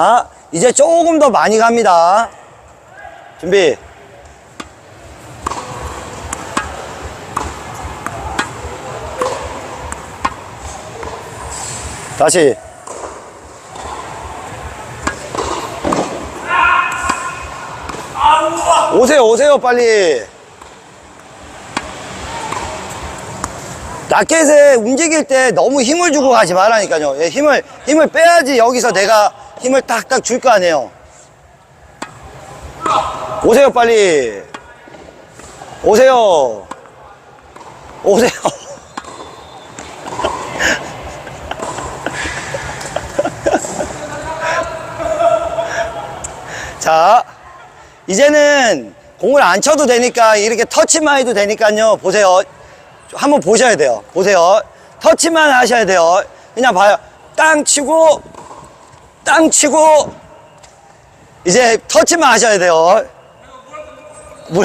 아, 이제 조금 더 많이 갑니다. 준비. 다시. 오세요, 오세요, 빨리. 라켓에 움직일 때 너무 힘을 주고 가지 말라니까요. 예, 힘을, 힘을 빼야지 여기서 내가 힘을 딱딱 줄 거 아니에요. 오세요, 빨리. 오세요. 오세요. 자, 이제는 공을 안 쳐도 되니까 이렇게 터치만 해도 되니까요. 보세요. 한번 보셔야 돼요. 보세요. 터치만 하셔야 돼요. 그냥 봐요. 땅 치고, 땅 치고, 이제 터치만 하셔야 돼요. 물,